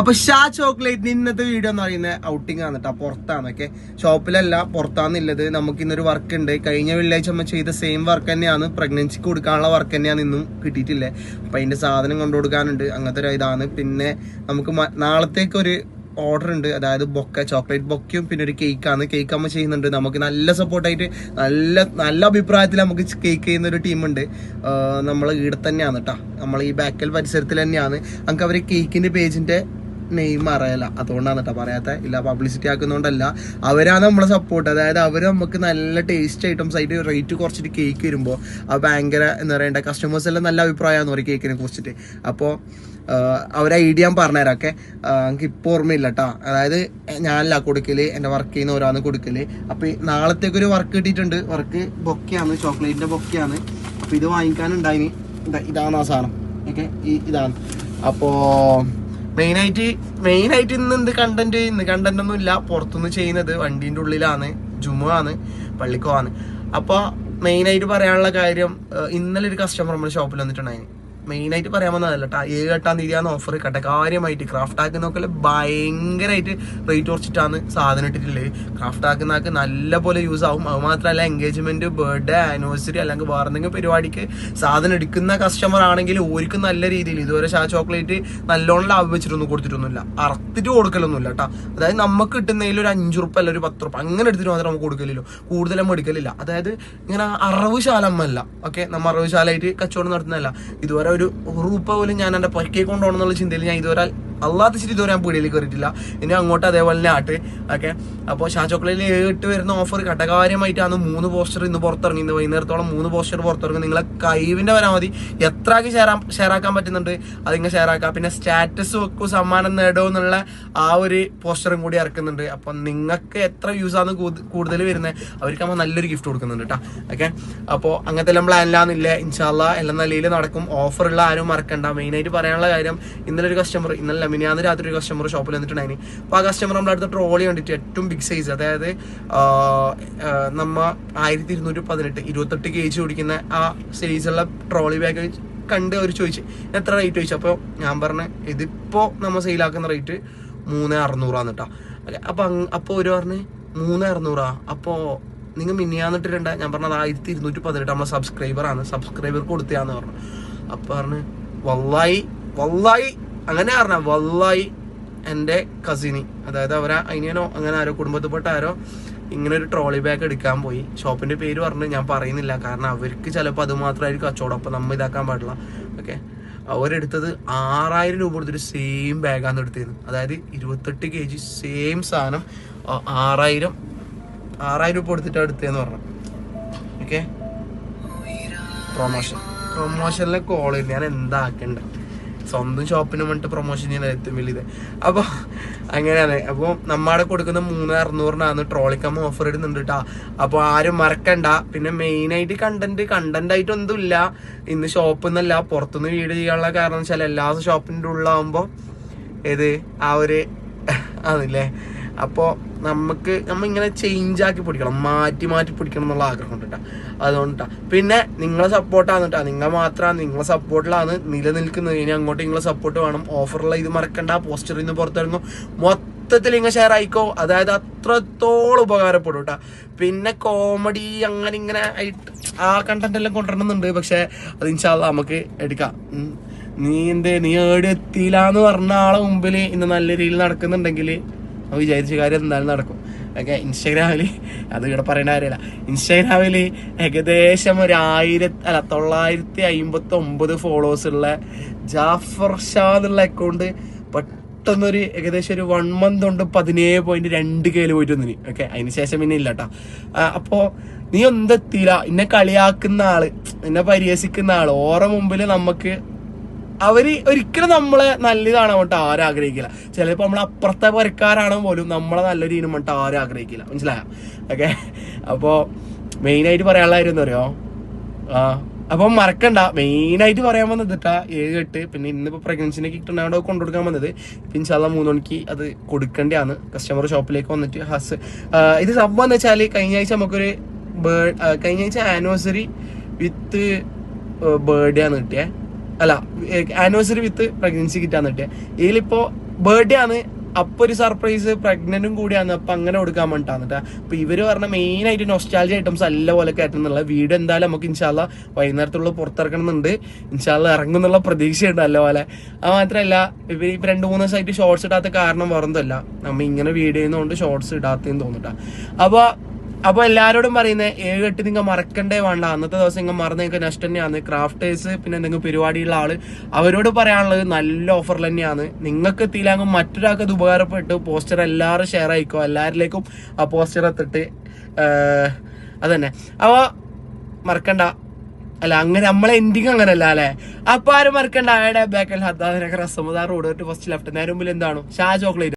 അപ്പൊ ഷാ ചോക്ലേറ്റിന് ഇന്നത്തെ വീഡിയോ എന്ന് പറയുന്നത് ഔട്ടിംഗ് ആണ് കേട്ടോ പുറത്താണ് ഓക്കെ ഷോപ്പിലല്ല പുറത്താന്നുള്ളത് നമുക്ക് ഇന്നൊരു വർക്ക് ഉണ്ട്. കഴിഞ്ഞ വെള്ളിയാഴ്ച നമ്മൾ ചെയ്ത സെയിം വർക്ക് തന്നെയാണ്. പ്രഗ്നൻസിക്ക് കൊടുക്കാനുള്ള വർക്ക് തന്നെയാണ് ഇന്നും കിട്ടിയിട്ടില്ലേ? അപ്പൊ അതിന്റെ സാധനം കൊണ്ടു കൊടുക്കാനുണ്ട്. അങ്ങനത്തെ ഒരു ഇതാണ്. പിന്നെ നമുക്ക് നാളത്തേക്ക് ഒരു ഓർഡർ ഉണ്ട്. അതായത് ബൊക്ക ചോക്ലേറ്റ് ബൊക്കയും പിന്നെ ഒരു കേക്കാണ് കേക്ക് അമ്മ ചെയ്യുന്നുണ്ട്. നമുക്ക് നല്ല സപ്പോർട്ടായിട്ട് നല്ല നല്ല അഭിപ്രായത്തിൽ നമുക്ക് കേക്ക് ചെയ്യുന്ന ഒരു ടീമുണ്ട് നമ്മൾ ഇവിടെ തന്നെയാണ് കേട്ടോ നമ്മൾ ഈ ബാക്കൽ പരിസരത്തിൽ തന്നെയാണ്. നമുക്ക് അവർ കേക്കിന്റെ പേജിന്റെ നെയിം അറിയില്ല അതുകൊണ്ടാണ് കേട്ടോ പറയാത്ത. ഇല്ല പബ്ലിസിറ്റി ആക്കുന്നതുകൊണ്ടല്ല അവരാണ് നമ്മളെ സപ്പോർട്ട് അതായത് അവർ നമുക്ക് നല്ല ടേസ്റ്റ് ഐറ്റംസ് ആയിട്ട് റേറ്റ് കുറച്ചിട്ട് കേക്ക് വരുമ്പോൾ അത് ഭയങ്കര എന്താ പറയണ്ട കസ്റ്റമേഴ്സ് എല്ലാം നല്ല അഭിപ്രായമാണ് ഒരു കേക്കിനെ കുറിച്ചിട്ട്. അപ്പോൾ അവർ ഐഡിയ ഞാൻ പറഞ്ഞുതരാം ഓക്കെ എനിക്ക് ഇപ്പോൾ ഓർമ്മയില്ല കേട്ടോ അതായത് ഞാനല്ല കൊടുക്കൽ എന്റെ വർക്ക് ചെയ്യുന്ന ഓരോന്ന് കൊടുക്കൽ. അപ്പോൾ നാളത്തേക്ക് ഒരു വർക്ക് കിട്ടിയിട്ടുണ്ട്. വർക്ക് ബൊക്കെയാണ് ചോക്ലേറ്റിന്റെ ബൊക്കെയാണ്. അപ്പോൾ ഇത് വാങ്ങിക്കാനുണ്ടായിന്. ഇതാ- ഇതാണ് ആ സാധനം. ഓക്കെ ഈ ഇതാണ്. അപ്പോൾ മെയിനായിട്ട് മെയിനായിട്ട് ഇന്ന് എന്ത് കണ്ടന്റ് ഇന്ന് കണ്ടന്റ് ഒന്നും ഇല്ല. പുറത്തുനിന്ന് ചെയ്യുന്നത് വണ്ടീന്റെ ഉള്ളിലാണ്. ജുമുവാണ് പള്ളിക്കോവാണ് അപ്പോൾ മെയിനായിട്ട് പറയാനുള്ള കാര്യം ഇന്നലെ ഒരു കസ്റ്റമർ നമ്മുടെ ഷോപ്പിൽ വന്നിട്ടുണ്ടായിരുന്നു മെയിനായിട്ട് പറയാൻ വന്നതല്ല കേട്ടോ ഏഴ് എട്ടാം തീയതിയാണ് ഓഫർ കേട്ടെ കാര്യമായിട്ട് ക്രാഫ്റ്റ് ആക്കുന്നൊക്കെ ഭയങ്കരമായിട്ട് റേറ്റ് കുറച്ചിട്ടാണ് സാധനം ഇട്ടിട്ടുള്ളത്. ക്രാഫ്റ്റ് ആക്കുന്നതൊക്കെ നല്ല പോലെ യൂസ് ആവും. അത് മാത്രമല്ല എൻഗേജ്മെന്റ് ബർത്ത്ഡേ ആനിവേഴ്സറി അല്ലെങ്കിൽ വേറെ എന്തെങ്കിലും പരിപാടിക്ക് സാധനം എടുക്കുന്ന കസ്റ്റമർ ആണെങ്കിൽ ഓർക്ക് നല്ല രീതിയിൽ ഇതുവരെ ഷാ ചോക്ലേറ്റ് നല്ലോണം ലാഭം വെച്ചിട്ടൊന്നും കൊടുത്തിട്ടൊന്നുമില്ല. അറുത്തിട്ട് കൊടുക്കലൊന്നുമില്ല കേട്ടോ അതായത് നമുക്ക് കിട്ടുന്നതിൽ ഒരു അഞ്ചു അല്ല ഒരു പത്ത് റുപ്പ അങ്ങനെ എടുത്തിട്ട് മാത്രം നമുക്ക് കൊടുക്കലില്ലോ കൂടുതലും എടുക്കലില്ല. അതായത് ഇങ്ങനെ അറവ് ശാലമ്മല്ല ഓക്കെ? നമ്മൾ അറവ് ശാലമായിട്ട് കച്ചവടം നടത്തുന്നതല്ല. ഇതുവരെ ഒരു റൂപ്പ പോലും ഞാൻ എന്റെ പൊക്കെ കൊണ്ടുപോകണം എന്നുള്ള ചിന്തയിൽ ഞാൻ ഇതുവരെ അല്ലാത്ത ശരി ഇതുവരെ ഞാൻ പീടിയിൽ കയറിയിട്ടില്ല. ഇനി അങ്ങോട്ട് അതേപോലെ ആട്ട്. ഓക്കെ? അപ്പോൾ ഷാ ഇട്ട് ഏട്ട് വരുന്ന ഓഫർ ഘടകാര്യമായിട്ടാണ് മൂന്ന് പോസ്റ്റർ ഇന്ന് പുറത്തിറങ്ങി ഇന്ന് വൈകുന്നേരത്തോളം മൂന്ന് പോസ്റ്റർ പുറത്തിറങ്ങി. നിങ്ങളെ കൈവിന്റെ പരമാവധി എത്രക്ക് ഷെയർ ആക്കാൻ പറ്റുന്നുണ്ട് അതിങ്ങനെ ഷെയർ ആക്കാം. പിന്നെ സ്റ്റാറ്റസ് വെക്കൂ സമ്മാനം നേടൂ എന്നുള്ള ആ ഒരു പോസ്റ്ററും കൂടി ഇറക്കുന്നുണ്ട്. അപ്പം നിങ്ങൾക്ക് എത്ര വ്യൂസ് ആണ് കൂടുതൽ വരുന്നത് അവർക്ക് നമ്മൾ നല്ലൊരു ഗിഫ്റ്റ് കൊടുക്കുന്നുണ്ട് കേട്ടോ ഓക്കെ അപ്പോൾ അങ്ങനത്തെ എല്ലാം പ്ലാനില്ലാന്നില്ല ഇൻഷാല്ല എല്ലാം നിലയിൽ നടക്കും. ഓഫറുള്ള ആരും മറക്കണ്ട. മെയിനായിട്ട് പറയാനുള്ള കാര്യം ഇന്നലെ ഒരു കസ്റ്റമർ ഇന്നലെ മിനിയാന്ന് രാത്രി ഒരു കസ്റ്റമർ ഷോപ്പിൽ വന്നിട്ടുണ്ടായിരുന്നു അപ്പോൾ ആ കസ്റ്റമർ നമ്മുടെ അടുത്ത ട്രോളി കണ്ടിട്ട് ഏറ്റവും ബിഗ് സൈസ് അതായത് നമ്മ ആയിരത്തി ഇരുന്നൂറ്റി പതിനെട്ട് ഇരുപത്തെട്ട് കെ ജി ഓടിക്കുന്ന ആ സൈസുള്ള ട്രോളി ബാഗ് കണ്ട് അവർ ചോദിച്ചു എത്ര റേറ്റ് ചോദിച്ചു. അപ്പോൾ ഞാൻ പറഞ്ഞ ഇതിപ്പോൾ നമ്മൾ സെയിലാക്കുന്ന റേറ്റ് മൂന്ന് അറുന്നൂറാന്ന് കേട്ടോ അപ്പോൾ അപ്പോൾ ഒരു പറഞ്ഞ് മൂന്ന് അറുന്നൂറാ? അപ്പോൾ നിങ്ങൾ മിന്നിയാന്നിട്ടിട്ടുണ്ട് ഞാൻ പറഞ്ഞത് ആയിരത്തി ഇരുന്നൂറ്റി പതിനെട്ട് നമ്മളെ സബ്സ്ക്രൈബറാണ് സബ്സ്ക്രൈബർ കൊടുത്തയാന്ന് പറഞ്ഞു. അപ്പോൾ പറഞ്ഞ് വള്ളായി വള്ളായി അങ്ങനെ പറഞ്ഞ വല്ലായി. എന്റെ കസിനി അതായത് അവരാ അനിയനോ അങ്ങനെ ആരോ കുടുംബത്തിൽപ്പെട്ട ആരോ ഇങ്ങനെ ഒരു ട്രോളി ബാഗ് എടുക്കാൻ പോയി. ഷോപ്പിന്റെ പേര് പറഞ്ഞ് ഞാൻ പറയുന്നില്ല. കാരണം അവർക്ക് ചിലപ്പോൾ അത് മാത്രമായിരിക്കും കച്ചവടം. അപ്പം നമ്മൾ ഇതാക്കാൻ പാടില്ല. ഓക്കെ അവരെടുത്തത് ആറായിരം രൂപ കൊടുത്തൊരു സെയിം ബാഗാണ് എടുത്തിരുന്നത് അതായത് ഇരുപത്തെട്ട് കെ ജി സെയിം സാധനം ആറായിരം ആറായിരം രൂപ കൊടുത്തിട്ടാണ് എടുത്തതെന്ന് പറഞ്ഞു. ഓക്കെ പ്രൊമോഷൻ പ്രൊമോഷനിലെ കോൾ ഞാൻ എന്താക്കണ്ട സ്വന്തം ഷോപ്പിന് വേണ്ടിട്ട് പ്രൊമോഷൻ ചെയ്യുന്ന ഏറ്റവും വലിയത് അപ്പോൾ അങ്ങനെയാണ്. അപ്പോൾ നമ്മുടെ കൊടുക്കുന്ന മൂന്ന് അറുന്നൂറിനാണ് ട്രോളിക്കമ്മ ഓഫർ ഇടുന്നുണ്ട് കേട്ടോ അപ്പോൾ ആരും മറക്കണ്ട. പിന്നെ മെയിനായിട്ട് കണ്ടന്റ് കണ്ടന്റ് ആയിട്ട് ഒന്നുമില്ല ഇന്ന് ഷോപ്പിൽ നിന്നല്ല പുറത്തുനിന്ന് വീട് ചെയ്യാനുള്ള കാരണം വെച്ചാൽ എല്ലാ ഷോപ്പിന്റെ ഉള്ളാകുമ്പോൾ ഏത്? ആ ഒരു അതില്ലേ അപ്പോൾ നമുക്ക് നമ്മ ഇങ്ങനെ ചേഞ്ച് ആക്കി പിടിക്കണം. മാറ്റി മാറ്റി പിടിക്കണം എന്നുള്ള ആഗ്രഹം ഉണ്ട് കേട്ടോ അതുകൊണ്ടാ പിന്നെ നിങ്ങളെ സപ്പോർട്ടാണ് കേട്ടോ നിങ്ങൾ മാത്രമാണ്. നിങ്ങളെ സപ്പോർട്ടിലാണ് നിലനിൽക്കുന്നത്. ഇനി അങ്ങോട്ട് നിങ്ങളെ സപ്പോർട്ട് വേണം. ഓഫറുള്ള ഇത് മറക്കണ്ട. പോസ്റ്ററിൽ നിന്ന് പുറത്തിറങ്ങും. മൊത്തത്തിൽ ഇങ്ങനെ ഷെയർ ആയിക്കോ. അതായത് അത്രത്തോളം ഉപകാരപ്പെടും കേട്ടോ പിന്നെ കോമഡി അങ്ങനെ ഇങ്ങനെ ആ കണ്ടന്റ് എല്ലാം കൊണ്ടുവരണമെന്നുണ്ട്. പക്ഷെ അത് ഇൻഷാല്ല നമുക്ക് എടുക്കാം. നീ എന്തേ? നീ ഏടെ എത്തിയില്ല എന്ന് പറഞ്ഞ ആളെ മുമ്പിൽ ഇന്ന് നല്ല രീതിയിൽ നടക്കുന്നുണ്ടെങ്കിൽ വിചാരിച്ച കാര്യം എന്തായാലും നടക്കും. ഓക്കെ ഇൻസ്റ്റാഗ്രാമിൽ അത് ഇവിടെ പറയേണ്ട കാര്യമല്ല ഇൻസ്റ്റാഗ്രാമിൽ ഏകദേശം ഒരു ആയിരത്തി അല്ല തൊള്ളായിരത്തി അമ്പത്തി ഒമ്പത് ഫോളോവേഴ്സ് ഉള്ള ജാഫർ ഷാ എന്നുള്ള അക്കൗണ്ട് പെട്ടെന്നൊരു ഏകദേശം ഒരു വൺ മന്ത് കൊണ്ട് പതിനേഴ് പോയിന്റ് രണ്ട് കേൽ പോയിട്ട് വന്നിന്. ഓക്കെ അതിന് ശേഷം പിന്നെ ഇല്ല കേട്ടോ അപ്പോ നീ എന്തെത്തിയില്ല എന്നെ കളിയാക്കുന്ന ആൾ എന്നെ പരിഹസിക്കുന്ന ആൾ. ഓറെ മുമ്പിൽ നമുക്ക് അവർ ഒരിക്കലും നമ്മളെ നല്ലതാണ് പറഞ്ഞിട്ട് ആരും ആഗ്രഹിക്കില്ല. ചിലപ്പോൾ നമ്മൾ അപ്പുറത്തെ പരക്കാരാണ് പോലും നമ്മളെ നല്ല രീതിയിൽ പറഞ്ഞിട്ട് ആരും ആഗ്രഹിക്കില്ല. മനസ്സിലായോ? ഓക്കെ? അപ്പോൾ മെയിനായിട്ട് പറയാനുള്ള കാര്യം എന്താ പറയുക ആ അപ്പം മറക്കണ്ട. മെയിനായിട്ട് പറയാൻ വന്നത് കേട്ടാ ഏഴ് എട്ട് പിന്നെ ഇന്നിപ്പോൾ പ്രഗ്നൻസിനെ കിട്ടുന്നതുകൊണ്ട് കൊണ്ടുകൊടുക്കാൻ വന്നത്. പിന്നെ ചില മൂന്ന് മണിക്ക് അത് കൊടുക്കേണ്ടതാണ്. കസ്റ്റമർ ഷോപ്പിലേക്ക് വന്നിട്ട് ഹസ് ഇത് സംഭവം എന്ന് വെച്ചാൽ കഴിഞ്ഞ ആഴ്ച നമുക്കൊരു ബേ- കഴിഞ്ഞ ആഴ്ച ആനിവേഴ്സറി വിത്ത് ബേർഡേ ആണ് കിട്ടിയേ. അല്ല ആനിവേഴ്സറി വിത്ത് പ്രഗ്നൻസി കിറ്റാന്ന് കിട്ടിയ ഇതിലിപ്പോ ബർത്ത്ഡേ ആണ് അപ്പൊ ഒരു സർപ്രൈസ് പ്രഗ്നന്റും കൂടിയാണ് അപ്പൊ അങ്ങനെ കൊടുക്കാൻ വേണ്ടിട്ടാണ് അപ്പൊ ഇവർ പറഞ്ഞ മെയിൻ ആയിട്ട് നൊസ്റ്റാലജി ഐറ്റംസ് അല്ല പോലെ കയറ്റുന്നുള്ള വീട് എന്തായാലും നമുക്ക് ഇൻഷാല്ല വൈകുന്നേരത്തുള്ള പുറത്തിറക്കണമെന്നുണ്ട് ഇൻഷാല്ല ഇറങ്ങും എന്നുള്ള പ്രതീക്ഷയുണ്ട് നല്ല പോലെ. അത് മാത്രമല്ല ഇവർ ഇപ്പൊ രണ്ട് മൂന്ന് ദിവസമായിട്ട് ഷോർട്സ് ഇടാത്ത കാരണം വേറൊന്നുമല്ല. നമ്മ ഇങ്ങനെ വീഡിയോ ചെയ്യുന്നതുകൊണ്ട് ഷോർട്സ് ഇടാത്തേന്ന് തോന്നിട്ടാ അപ്പൊ അപ്പൊ എല്ലാരോടും പറയുന്നത് ഏഴ് എട്ട് നിങ്ങൾ മറക്കണ്ടേ വേണ്ട. അന്നത്തെ ദിവസം നിങ്ങൾ മറന്ന് നിങ്ങൾക്ക് നഷ്ടം തന്നെയാണ്. ക്രാഫ്റ്റേഴ്സ് പിന്നെ എന്തെങ്കിലും പരിപാടിയുള്ള ആൾ അവരോട് പറയാനുള്ളത് നല്ല ഓഫറിൽ തന്നെയാണ്. നിങ്ങൾക്ക് എത്തിയില്ലെങ്കിൽ മറ്റൊരാൾക്ക് അത് ഉപകാരപ്പെട്ടു. പോസ്റ്റർ എല്ലാവരും ഷെയർ ആയിക്കോ. എല്ലാവരിലേക്കും ആ പോസ്റ്റർ എത്തിട്ട് അതന്നെ. അപ്പൊ മറക്കണ്ട. അല്ല അങ്ങനെ നമ്മളെ എൻഡിങ് അങ്ങനല്ല അല്ലെ? അപ്പൊ ആരും മറക്കണ്ട. ആയുടെ ബാക്കൽ ഹദ്ദാദിനൊക്കെ റസമുദാർ റോഡ് ഫസ്റ്റ് ലെഫ്റ്റ് നേരെ മുമ്പിൽ എന്താണ്? ഷാ ചോക്ലേറ്റ്